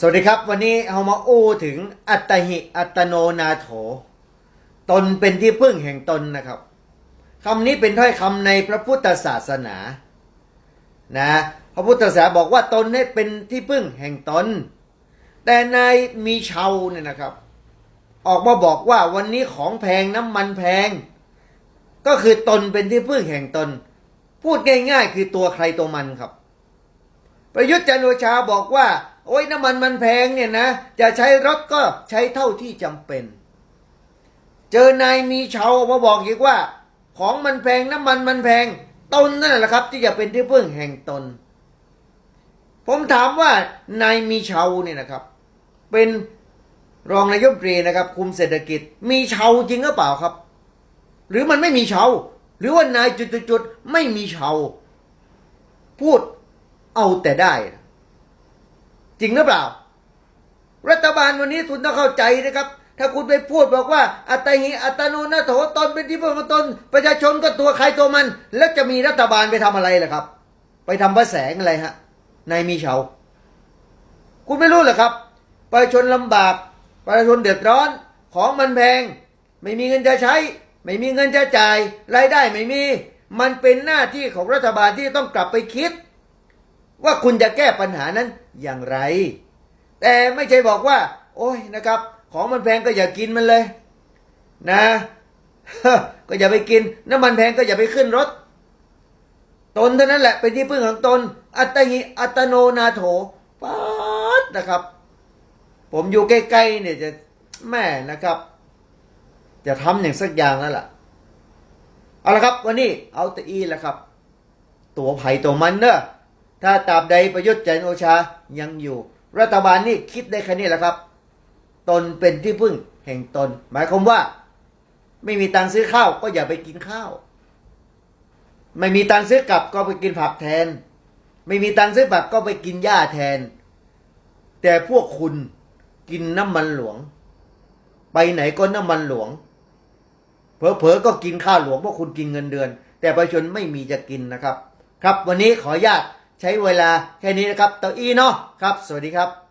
สวัสดีครับ วันนี้เอามาอู้ถึงอัตหิอัตโนนาโถ ตนเป็นที่พึ่งแห่งตนนะครับคำนี้เป็นถ้อยคำในพระพุทธศาสนานะพระพุทธศาสนาบอกว่าตนให้เป็นที่พึ่งแห่งตน แต่นายมีชาวเนี่ยนะครับ ออกมาบอกว่าวันนี้ของแพงน้ำมันแพง ก็คือตนเป็นที่พึ่งแห่งตน พูดง่าย ๆ คือตัวใครตัวมันครับ ประยุทธ์จันทร์โอชาบอกว่า โอ้ยน้ำมันมันแพงเนี่ยนะ จะใช้รถก็ใช้เท่าที่จำเป็น เจอนายมีเชาออกมาบอกอีกว่า ของมันแพงน้ำมันมันแพงตนนั่นแหละครับ ที่จะเป็นที่พึ่งแห่งตน ผมถามว่านายมีเชาเนี่ยนะครับ เป็นรองนายกรัฐมนตรีนะครับ คุมเศรษฐกิจ มีเชาจริงหรือเปล่าครับ หรือมันไม่มีเชาหรือว่านายจุดๆไม่มีเชาพูดเอาแต่ได้ จริงหรือเปล่า รัฐบาลวันนี้คุณต้องเข้าใจนะครับ ถ้าคุณไปพูดบอกว่า อัตหิอัตโนนาโถตนเป็นที่พึ่งของตน ประชาชนก็ตัวใครตัวมัน แล้วจะมีรัฐบาลไปทำอะไรล่ะครับ ไปทำพระแสงอะไรฮะนายมีเฉาคุณไม่รู้เหรอครับ ประชาชนลำบาก ประชาชนเดือดร้อน ของมันแพง ไม่มีเงินจะใช้ ไม่มีเงินจะจ่าย รายได้ไม่มี มันเป็นหน้าที่ของรัฐบาลที่ต้องกลับไปคิด ว่าคุณจะแก้ปัญหานั้นอย่างไร แต่ไม่ใช่บอกว่า โอ้ยนะครับ ของมันแพงก็อย่ากินมันเลย นะ ก็อย่าไปกิน น้ำมันแพงก็อย่าไปขึ้นรถ ตนเท่านั้นแหละเป็นที่พึ่งของตน อัตหิอัตโนนาโถป๊าดนะครับ ผมอยู่ใกล้ๆเนี่ยจะแม่นะครับ จะทำอย่างสักอย่างแล้วล่ะเอาละครับ วันนี้เอาแตอีแหละครับ ตัวไผ่ตัวมันเนอะ ถ้าตราบใดประยุทธ์จันโอชายังอยู่ รัฐบาลนี่คิดได้แค่นี้แหละครับ ตนเป็นที่พึ่งแห่งตน หมายความว่า ไม่มีตังค์ซื้อข้าวก็อย่าไปกินข้าว ไม่มีตังค์ซื้อกลับก็ไปกินผักแทน ไม่มีตังค์ซื้อผักก็ไปกินหญ้าแทน แต่พวกคุณกินน้ำมันหลวง ไปไหนก็น้ำมันหลวงเผลอๆก็กินข้าวหลวงเพราะคุณกินเงินเดือน แต่ประชาชนไม่มีจะกินนะครับ ครับวันนี้ขออนุญาต ใช้เวลาแค่นี้นะครับเต้าอี้เนาะครับ สวัสดีครับ